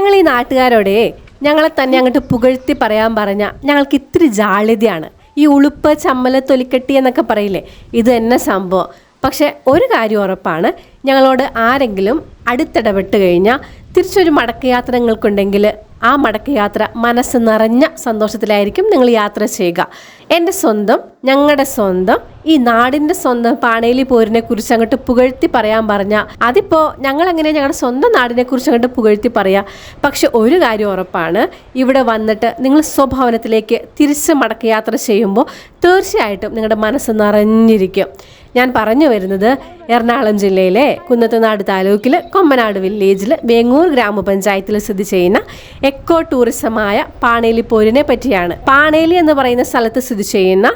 ഞങ്ങൾ ഈ നാട്ടുകാരോടെ ഞങ്ങളെ തന്നെ അങ്ങോട്ട് പുകഴ്ത്തി പറയാൻ പറഞ്ഞ ഞങ്ങൾക്ക് ഇത്തിരി ജാള്യതയാണ്. ഈ ഉളുപ്പ് ചമ്മൽ തൊലിക്കെട്ടി എന്നൊക്കെ പറയില്ലേ? ഇത് തന്നെ സംഭവം. പക്ഷെ ഒരു കാര്യം ഉറപ്പാണ്. ഞങ്ങളോട് ആരെങ്കിലും അടുത്തിടപെട്ട് കഴിഞ്ഞാൽ തിരിച്ചൊരു മടക്കയാത്ര നിങ്ങൾക്കുണ്ടെങ്കിൽ ആ മടക്കയാത്ര മനസ്സ് നിറഞ്ഞ സന്തോഷത്തിലായിരിക്കും നിങ്ങൾ യാത്ര ചെയ്യുക. എന്റെ സ്വന്തം ഞങ്ങളുടെ സ്വന്തം ഈ നാടിന്റെ സ്വന്തം പാണേലി പോരിനെ കുറിച്ച് അങ്ങോട്ട് പുകഴ്ത്തി പറയാൻ പറഞ്ഞാൽ അതിപ്പോൾ ഞങ്ങൾ എങ്ങനെയാണ് ഞങ്ങളുടെ സ്വന്തം നാടിനെ കുറിച്ച് അങ്ങോട്ട് പുകഴ്ത്തി പറയാം? പക്ഷെ ഒരു കാര്യം ഉറപ്പാണ് ഇവിടെ വന്നിട്ട് നിങ്ങൾ സ്വഭവനത്തിലേക്ക് തിരിച്ച് മടക്കയാത്ര ചെയ്യുമ്പോൾ തീർച്ചയായിട്ടും നിങ്ങളുടെ മനസ്സ് നിറഞ്ഞിരിക്കും. ഞാൻ പറഞ്ഞു വരുന്നത് എറണാകുളം ജില്ലയിലെ കുന്നത്തുനാട് താലൂക്കിൽ കൊമ്മനാട് വില്ലേജിൽ വേങ്ങൂർ ഗ്രാമപഞ്ചായത്തിൽ സ്ഥിതി ചെയ്യുന്ന എക്കോ ടൂറിസമായ പാണേലി പോരിനെ പറ്റിയാണ്. പാണേലി എന്ന് പറയുന്ന സ്ഥലത്ത് സ്ഥിതി ചെയ്യുന്ന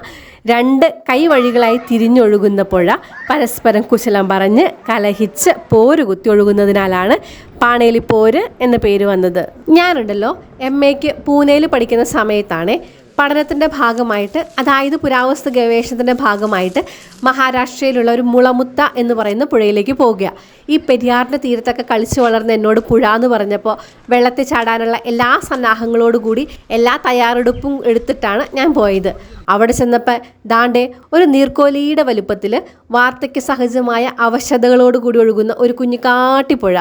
രണ്ട് കൈവഴികളായി തിരിഞ്ഞൊഴുകുന്ന പുഴ പരസ്പരം കുശലം പറഞ്ഞ് കലഹിച്ച് പോര് കുത്തി ഒഴുകുന്നതിനാലാണ് പാണേലി പോര് എന്ന പേര് വന്നത്. ഞാനുണ്ടല്ലോ എം എക്ക് പൂനെയിൽ പഠിക്കുന്ന സമയത്താണ് പഠനത്തിന്റെ ഭാഗമായിട്ട് അതായത് പുരാവസ്തു ഗവേഷണത്തിന്റെ ഭാഗമായിട്ട് മഹാരാഷ്ട്രയിലുള്ള ഒരു മുളമുത്ത എന്ന് പറയുന്ന പുഴയിലേക്ക് പോകുക ഈ പെരിയാറിന്റെ തീരത്തൊക്കെ കളിച്ചു വളർന്ന എന്നോട് പുഴ എന്ന് പറഞ്ഞപ്പോൾ വെള്ളത്തിൽ ചാടാനുള്ള എല്ലാ സന്നാഹങ്ങളോടുകൂടി എല്ലാ തയ്യാറെടുപ്പും എടുത്തിട്ടാണ് ഞാൻ പോയത്. അവിടെ ചെന്നപ്പോൾ ദാണ്ടേ ഒരു നീർക്കോലിയുടെ വലുപ്പത്തിൽ വാർദ്ധക്യ സഹജമായ അവശതകളോടുകൂടി ഒഴുകുന്ന ഒരു കുഞ്ഞിക്കാട്ടിപ്പുഴ.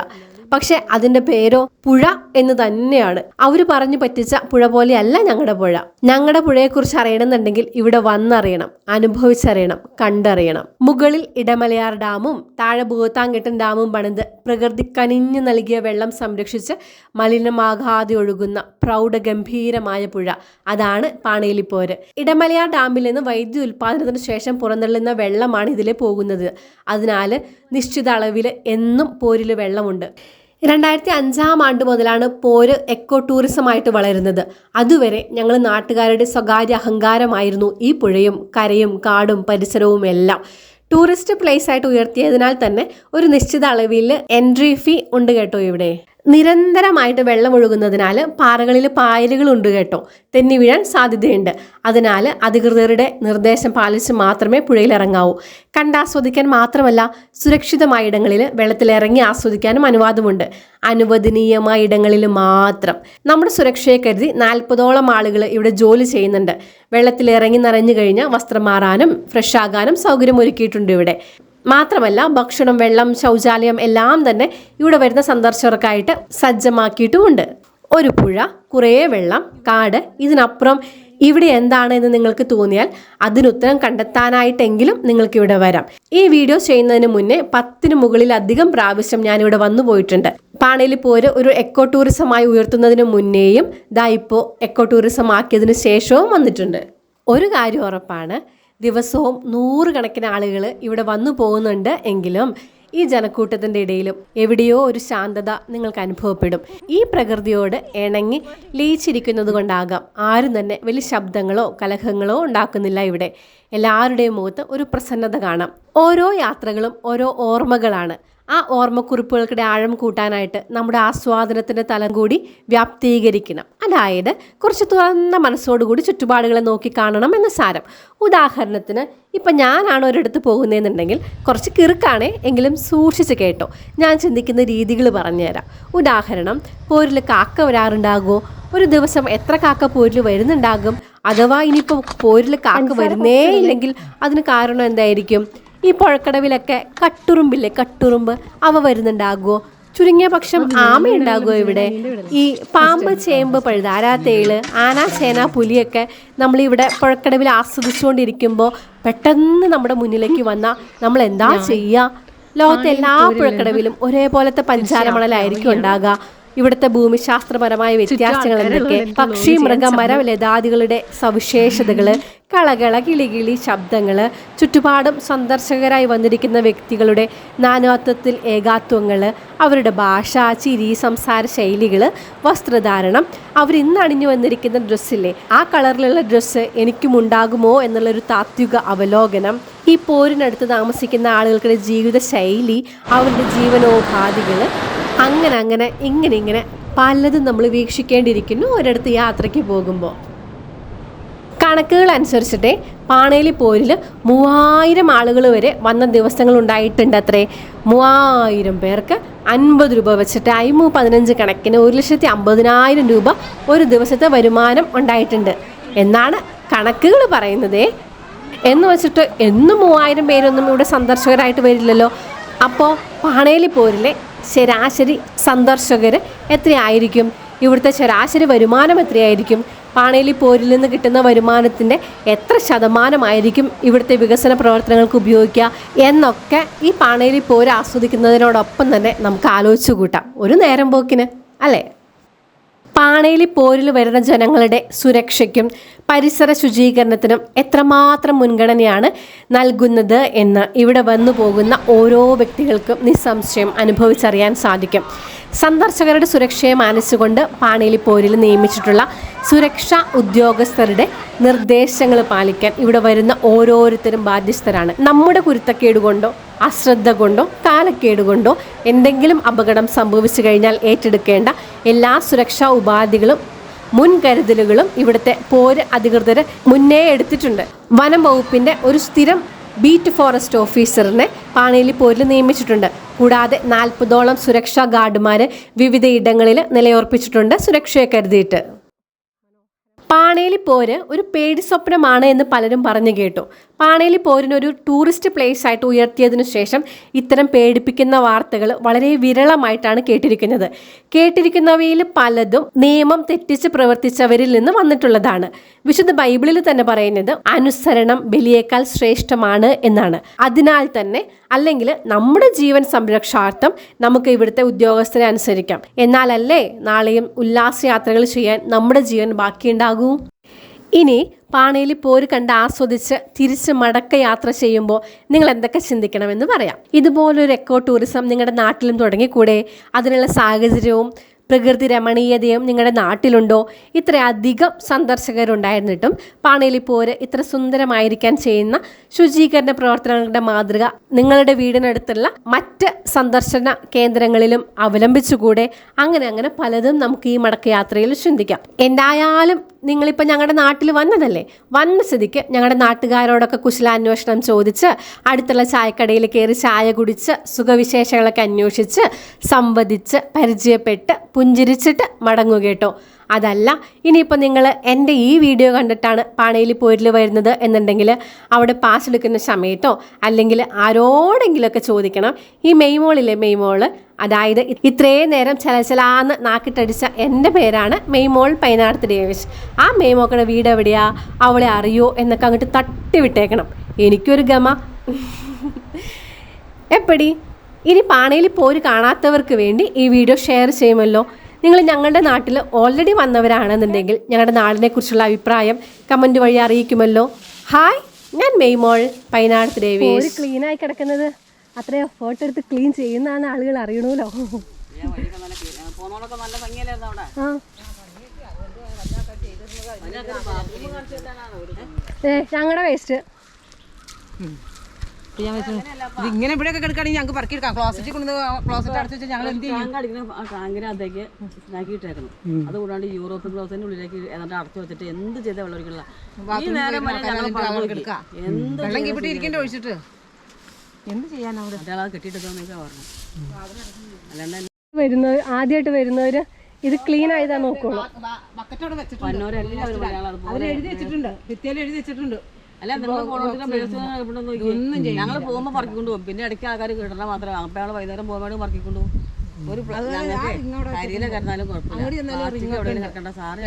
പക്ഷെ അതിന്റെ പേരോ പുഴ എന്ന് തന്നെയാണ്. അവർ പറഞ്ഞു പറ്റിച്ച പുഴ പോലെയല്ല ഞങ്ങളുടെ പുഴ. ഞങ്ങളുടെ പുഴയെക്കുറിച്ച് അറിയണമെന്നുണ്ടെങ്കിൽ ഇവിടെ വന്നറിയണം അനുഭവിച്ചറിയണം കണ്ടറിയണം. മുകളിൽ ഇടമലയാർ ഡാമും താഴെ ഭൂത്താങ്കെട്ടൻ ഡാമും പണിത് പ്രകൃതി കനിഞ്ഞു നൽകിയ വെള്ളം സംരക്ഷിച്ച് മലിനമാകാതെ ഒഴുകുന്ന പ്രൗഢഗംഭീരമായ പുഴ. അതാണ് പാണേലിപ്പോര്. ഇടമലയാർ ഡാമിൽ നിന്ന് വൈദ്യുതി ഉൽപാദനത്തിന് ശേഷം പുറന്തള്ളുന്ന വെള്ളമാണ് ഇതിൽ പോകുന്നത്. അതിനാൽ നിശ്ചിത അളവിൽ എന്നും പോരിൽ വെള്ളമുണ്ട്. രണ്ടായിരത്തി അഞ്ചാം ആണ്ട് മുതലാണ് പോര് എക്കോ ടൂറിസമായിട്ട് വളരുന്നത്. അതുവരെ ഞങ്ങൾ നാട്ടുകാരുടെ സ്വകാര്യ അഹങ്കാരമായിരുന്നു ഈ പുഴയും കരയും കാടും പരിസരവും എല്ലാം. ടൂറിസ്റ്റ് പ്ലേസ് ആയിട്ട് ഉയർത്തിയതിനാൽ തന്നെ ഒരു നിശ്ചിത അളവിൽ എൻട്രി ഫീ ഉണ്ട് കേട്ടോ ഇവിടെ. നിരന്തരമായിട്ട് വെള്ളം ഒഴുകുന്നതിനാൽ പാറകളിൽ പായലുകൾ ഉണ്ട് കേട്ടോ. തെന്നി വീഴാൻ സാധ്യതയുണ്ട്. അതിനാൽ അധികൃതരുടെ നിർദ്ദേശം പാലിച്ച് മാത്രമേ പുഴയിൽ ഇറങ്ങാവൂ. കണ്ടാസ്വദിക്കാൻ മാത്രമല്ല സുരക്ഷിതമായ ഇടങ്ങളിൽ വെള്ളത്തിൽ ഇറങ്ങി ആസ്വദിക്കാനും അനുവാദമുണ്ട്. അനുവദനീയമായ ഇടങ്ങളിൽ മാത്രം. നമ്മുടെ സുരക്ഷയെ കരുതി നാൽപ്പതോളം ആളുകൾ ഇവിടെ ജോലി ചെയ്യുന്നുണ്ട്. വെള്ളത്തിൽ ഇറങ്ങി നിറഞ്ഞു കഴിഞ്ഞാൽ വസ്ത്രം മാറാനും ഫ്രഷ് ആകാനും സൗകര്യം ഒരുക്കിയിട്ടുണ്ട് ഇവിടെ. മാത്രമല്ല ഭക്ഷണം വെള്ളം ശൗചാലയം എല്ലാം തന്നെ ഇവിടെ വരുന്ന സന്ദർശകർക്കായിട്ട് സജ്ജമാക്കിയിട്ടുമുണ്ട്. ഒരു പുഴ കുറേ വെള്ളം കാട് ഇതിനപ്പുറം ഇവിടെ എന്താണ് എന്ന് നിങ്ങൾക്ക് തോന്നിയാൽ അതിനുത്തരം കണ്ടെത്താനായിട്ടെങ്കിലും നിങ്ങൾക്ക് ഇവിടെ വരാം. ഈ വീഡിയോ ചെയ്യുന്നതിന് മുന്നേ പത്തിന് മുകളിലധികം പ്രാവശ്യം ഞാൻ ഇവിടെ വന്നു പോയിട്ടുണ്ട്. പാണയിൽ പോര് ഒരു എക്കോ ടൂറിസമായി ഉയർത്തുന്നതിന് മുന്നേയും ദാ ഇപ്പോൾ എക്കോ ടൂറിസം ആക്കിയതിന് ശേഷവും വന്നിട്ടുണ്ട്. ഒരു കാര്യം ഉറപ്പാണ് ദിവസവും നൂറുകണക്കിന് ആളുകൾ ഇവിടെ വന്നു പോകുന്നുണ്ട് എങ്കിലും ഈ ജനക്കൂട്ടത്തിന്റെ ഇടയിലും എവിടെയോ ഒരു ശാന്തത നിങ്ങൾക്ക് അനുഭവപ്പെടും. ഈ പ്രകൃതിയോട് ഇണങ്ങി ലയിച്ചിരിക്കുന്നത് കൊണ്ടാകാം. ആരും തന്നെ വലിയ ശബ്ദങ്ങളോ കലഹങ്ങളോ ഉണ്ടാക്കുന്നില്ല ഇവിടെ. എല്ലാവരുടെയും മുഖത്ത് ഒരു പ്രസന്നത കാണാം. ഓരോ യാത്രകളും ഓരോ ഓർമ്മകളാണ്. ആ ഓർമ്മക്കുറിപ്പുകൾക്കിടെ ആഴം കൂട്ടാനായിട്ട് നമ്മുടെ ആസ്വാദനത്തിന്റെ തലം കൂടി വ്യാപ്തീകരിക്കണം. അതായത് കുറച്ച് തുറന്ന മനസ്സോടുകൂടി ചുറ്റുപാടുകളെ നോക്കി കാണണം എന്ന സാരം. ഉദാഹരണത്തിന് ഇപ്പം ഞാനാണ് ഒരിടത്ത് പോകുന്നതെന്നുണ്ടെങ്കിൽ കുറച്ച് കിറുക്കാണേ എങ്കിലും സൂക്ഷിച്ച് കേട്ടോ. ഞാൻ ചിന്തിക്കുന്ന രീതികൾ പറഞ്ഞുതരാം. ഉദാഹരണം പോരിൽ കാക്ക വരാറുണ്ടാകുമോ? ഒരു ദിവസം എത്ര കാക്ക പോരിൽ വരുന്നുണ്ടാകും? അഥവാ ഇനിയിപ്പോൾ പോരിൽ കാക്ക വരുന്നേ ഇല്ലെങ്കിൽ അതിന് കാരണം എന്തായിരിക്കും? ഈ പുഴക്കടവിലൊക്കെ കട്ടുറുമ്പില്ലേ കട്ടുറുമ്പ് അവ വരുന്നുണ്ടാകുമോ ചുരുങ്ങിയ പക്ഷം ആമ ഉണ്ടാകുമോ ഇവിടെ? ഈ പാമ്പ് ചേമ്പ് പഴുതാര തേൾ ആന ചേന പുലിയൊക്കെ നമ്മളിവിടെ പുഴക്കടവിൽ ആസ്വദിച്ചുകൊണ്ടിരിക്കുമ്പോൾ പെട്ടെന്ന് നമ്മുടെ മുന്നിലേക്ക് വന്നാൽ നമ്മൾ എന്താ ചെയ്യുക ലോകത്തെ എല്ലാ പുഴക്കടവിലും ഒരേപോലത്തെ പഞ്ചാരമണലായിരിക്കും ഉണ്ടാകുക ഇവിടുത്തെ ഭൂമിശാസ്ത്രപരമായ വ്യത്യാസങ്ങൾ എന്തൊക്കെ പക്ഷി മൃഗ മരം ലതാദികളുടെ സവിശേഷതകൾ കളകള കിളികിളി ശബ്ദങ്ങൾ ചുറ്റുപാടും സന്ദർശകരായി വന്നിരിക്കുന്ന വ്യക്തികളുടെ നാനാത്വത്തിൽ ഏകാത്വങ്ങൾ അവരുടെ ഭാഷ ചിരി സംസാര ശൈലികൾ വസ്ത്രധാരണം അവർ ഇന്ന് അണിഞ്ഞു വന്നിരിക്കുന്ന ഡ്രസ്സില്ലേ? ആ കളറിലുള്ള ഡ്രസ്സ് എനിക്കും ഉണ്ടാകുമോ എന്നുള്ളൊരു താത്വിക അവലോകനം. ഈ പോരിനടുത്ത് താമസിക്കുന്ന ആളുകളുടെ ജീവിത ശൈലി അവരുടെ ജീവനോപാധികൾ അങ്ങനെ അങ്ങനെ ഇങ്ങനെ ഇങ്ങനെ പലതും നമ്മൾ വീക്ഷിക്കേണ്ടിയിരിക്കുന്നു ഒരിടത്ത് യാത്രയ്ക്ക് പോകുമ്പോൾ. കണക്കുകൾ അനുസരിച്ചിട്ട് പാണേലി പോരിൽ മൂവായിരം ആളുകൾ വരെ വന്ന ദിവസങ്ങൾ ഉണ്ടായിട്ടുണ്ട് അത്രേ മൂവായിരം പേർക്ക് അൻപത് രൂപ വെച്ചിട്ട് അയിമു പതിനഞ്ച് കണക്കിന് ഒരു ലക്ഷത്തി അമ്പതിനായിരം രൂപ ഒരു ദിവസത്തെ വരുമാനം ഉണ്ടായിട്ടുണ്ട്. എന്നാണ് കണക്കുകൾ പറയുന്നത്. എന്ന് വെച്ചിട്ട് എന്നും മൂവായിരം പേരൊന്നും ഇവിടെ സന്ദർശകരായിട്ട് വരില്ലല്ലോ. അപ്പോൾ പാണേലി പോരിലെ ശരാശരി സന്ദർശകർ എത്രയായിരിക്കും? ഇവിടുത്തെ ശരാശരി വരുമാനം എത്രയായിരിക്കും? പാണേലി പോരിൽ നിന്ന് കിട്ടുന്ന വരുമാനത്തിന്റെ എത്ര ശതമാനമായിരിക്കും ഇവിടുത്തെ വികസന പ്രവർത്തനങ്ങൾക്ക് ഉപയോഗിക്കുക എന്നൊക്കെ ഈ പാണേലി പോര് ആസ്വദിക്കുന്നതിനോടൊപ്പം തന്നെ നമുക്ക് ആലോചിച്ചു കൂട്ടാം. ഒരു നേരം പോക്കിന് അല്ലേ? പാണയിലി പോരിൽ വരുന്ന ജനങ്ങളുടെ സുരക്ഷയ്ക്കും പരിസര ശുചീകരണത്തിനും എത്രമാത്രം മുൻഗണനയാണ് നൽകുന്നത് എന്ന് ഇവിടെ വന്നു പോകുന്ന ഓരോ വ്യക്തികൾക്കും നിസ്സംശയം അനുഭവിച്ചറിയാൻ സാധിക്കും. സന്ദർശകരുടെ സുരക്ഷയെ മാനിച്ചുകൊണ്ട് പാണയിലി പോരിൽ നിയമിച്ചിട്ടുള്ള സുരക്ഷാ ഉദ്യോഗസ്ഥരുടെ നിർദ്ദേശങ്ങൾ പാലിക്കാൻ ഇവിടെ വരുന്ന ഓരോരുത്തരും ബാധ്യസ്ഥരാണ്. നമ്മുടെ കുരുത്തക്കേട് കൊണ്ടോ അശ്രദ്ധ കൊണ്ടോ കാലക്കേട് കൊണ്ടോ എന്തെങ്കിലും അപകടം സംഭവിച്ചു കഴിഞ്ഞാൽ ഏറ്റെടുക്കേണ്ട എല്ലാ സുരക്ഷാ ഉപാധികളും മുൻകരുതലുകളും ഇവിടുത്തെ പോര് അധികൃതർ മുന്നേ എടുത്തിട്ടുണ്ട്. വനം വകുപ്പിന്റെ ഒരു സ്ഥിരം ബീറ്റ് ഫോറസ്റ്റ് ഓഫീസറിനെ പാണേലി പോരിൽ നിയമിച്ചിട്ടുണ്ട്. കൂടാതെ നാൽപ്പതോളം സുരക്ഷാ ഗാർഡുമാർ വിവിധയിടങ്ങളിൽ നിലയുറപ്പിച്ചിട്ടുണ്ട് സുരക്ഷയെ കരുതിയിട്ട്. പാണേലി പോര് ഒരു പേടി സ്വപ്നമാണ് എന്ന് പലരും പറഞ്ഞു കേട്ടു. പാണേലി പോരിനൊരു ടൂറിസ്റ്റ് പ്ലേസ് ആയിട്ട് ഉയർത്തിയതിനു ശേഷം ഇത്തരം പേടിപ്പിക്കുന്ന വാർത്തകൾ വളരെ വിരളമായിട്ടാണ് കേട്ടിരിക്കുന്നത്. കേട്ടിരിക്കുന്നവയിൽ പലതും നിയമം തെറ്റിച്ച് പ്രവർത്തിച്ചവരിൽ നിന്ന് വന്നിട്ടുള്ളതാണ്. വിശുദ്ധ ബൈബിളിൽ തന്നെ പറയുന്നത് അനുസരണം ബലിയേക്കാൾ ശ്രേഷ്ഠമാണ് എന്നാണ്. അതിനാൽ തന്നെ അല്ലെങ്കിൽ നമ്മുടെ ജീവൻ സംരക്ഷാർത്ഥം നമുക്ക് ഇവിടുത്തെ ഉദ്യോഗസ്ഥരെ അനുസരിക്കാം. എന്നാലല്ലേ നാളെയും ഉല്ലാസയാത്രകൾ ചെയ്യാൻ നമ്മുടെ ജീവൻ ബാക്കിയുണ്ടാകൂ? ഇനി പാണയിൽ പോര് കണ്ട് ആസ്വദിച്ച് തിരിച്ച് മടക്ക യാത്ര ചെയ്യുമ്പോൾ നിങ്ങൾ എന്തൊക്കെ ചിന്തിക്കണമെന്ന് പറയാം. ഇതുപോലൊരു എക്കോ ടൂറിസം നിങ്ങളുടെ നാട്ടിലും തുടങ്ങിക്കൂടെ? അതിനുള്ള സാഹചര്യവും പ്രകൃതി രമണീയതയും നിങ്ങളുടെ നാട്ടിലുണ്ടോ? ഇത്രയധികം സന്ദർശകരുണ്ടായിരുന്നിട്ടും പാണേലിപ്പോര് ഇത്ര സുന്ദരമായിരിക്കാൻ ചെയ്യുന്ന ശുചീകരണ പ്രവർത്തനങ്ങളുടെ മാതൃക നിങ്ങളുടെ വീടിനടുത്തുള്ള മറ്റ് സന്ദർശന കേന്ദ്രങ്ങളിലും അവലംബിച്ചുകൂടെ അങ്ങനെ അങ്ങനെ പലതും നമുക്ക് ഈ മടക്ക യാത്രയിൽ ചിന്തിക്കാം. എന്തായാലും നിങ്ങളിപ്പോൾ ഞങ്ങളുടെ നാട്ടിൽ വന്നതല്ലേ? വന്ന സ്ഥിതിക്ക് ഞങ്ങളുടെ നാട്ടുകാരോടൊക്കെ കുശലാന്വേഷണം ചോദിച്ച് അടുത്തുള്ള ചായക്കടയിൽ കയറി ചായ കുടിച്ച് സുഖവിശേഷങ്ങളൊക്കെ അന്വേഷിച്ച് സംവദിച്ച് പരിചയപ്പെട്ട് പുഞ്ചിരിച്ചിട്ട് മടങ്ങുക കേട്ടോ. അതല്ല ഇനിയിപ്പോൾ നിങ്ങൾ എന്റെ ഈ വീഡിയോ കണ്ടിട്ടാണ് പാണയിൽ പോരിൽ വരുന്നത് എന്നുണ്ടെങ്കിൽ അവിടെ പാസ് എടുക്കുന്ന സമയത്തോ അല്ലെങ്കിൽ ആരോടെങ്കിലുമൊക്കെ ചോദിക്കണം. ഈ മെയ്മോളില്ലേ മെയ്മോൾ അതായത് ഇത്രയും നേരം ചലചലാന്ന് നാക്കിട്ടടിച്ച എന്റെ പേരാണ് മെയ്മോൾ പൈനാടത്ത് ആ മെയ്മോക്കടെ വീട് എവിടെയാ? അവളെ അറിയോ? എന്നൊക്കെ അങ്ങോട്ട് തട്ടിവിട്ടേക്കണം. എനിക്കൊരു ഗമ. എപ്പടി? ഇനി പാണയിൽ പോര് കാണാത്തവർക്ക് വേണ്ടി ഈ വീഡിയോ ഷെയർ ചെയ്യുമല്ലോ. നിങ്ങൾ ഞങ്ങളുടെ നാട്ടിൽ ഓൾറെഡി വന്നവരാണെന്നുണ്ടെങ്കിൽ ഞങ്ങളുടെ നാടിനെ കുറിച്ചുള്ള അഭിപ്രായം കമന്റ് വഴി അറിയിക്കുമല്ലോ. ഹായ് ഞാൻ മെയ്മോൾ പൈനാട് ദേവി ക്ലീൻ ആയി കിടക്കുന്നത്. അത്ര എഫേർട്ട് എടുത്ത് ക്ലീൻ ചെയ്യുന്നതാണ് ആളുകൾ അറിയണമല്ലോ. ഞങ്ങളുടെ വേസ്റ്റ് ഇത് ഇങ്ങനെ ഇവിടെയൊക്കെ കിടക്കുകയാണെങ്കിൽ ഞങ്ങൾക്ക് പറക്കി എടുക്കാം. ക്ലോസറ്റിൽ കൊണ്ട് ക്ലോസറ്റ് അടച്ചു വെച്ചാൽ ഞങ്ങൾ എന്ത് ചെയ്യും? അടിക്കുന്ന ടാങ്കിനകത്തേക്ക് ഇതാക്കിയിട്ടേക്കുന്നു അതുകൂടാണ്ട് യൂറോപ്യൻ ക്ലോസറ്റിന്റെ ഉള്ളിലേക്ക് ഏതാണ്ട് അടച്ചു വെച്ചിട്ട് എന്ത് ചെയ്ത വെള്ളം ഒഴിക്കില്ല വെള്ളം ഇവിടെ ഇരിക്കേണ്ട ഒഴിച്ചിട്ട്. എന്ത് ചെയ്യാൻ അവിടെ? മറ്റേ കെട്ടിയിട്ടൊക്കെ പറഞ്ഞു അല്ലാണ്ട് വരുന്നവർ ആദ്യമായിട്ട് വരുന്നവര് ഇത് ക്ലീൻ ആയതാ നോക്കുള്ളൂ. എഴുതി വെച്ചിട്ടുണ്ട്. ഭിത്തിയിൽ എഴുതി വെച്ചിട്ടുണ്ട്. അല്ല പോകുമ്പോ ഞങ്ങൾ പറക്കിക്കൊണ്ട് പോകും. പിന്നെ ഇടയ്ക്ക് ആൾക്കാർ കിട്ടണ മാത്രമേ അപ്പൊ ഞങ്ങൾ വൈകുന്നേരം പോകുമ്പോൾ പറക്കിക്കൊണ്ട് പോകും. ഒരു കരിയിലെ കിടന്നാലും കുഴപ്പമില്ല. കിടക്കണ്ട. സാറ്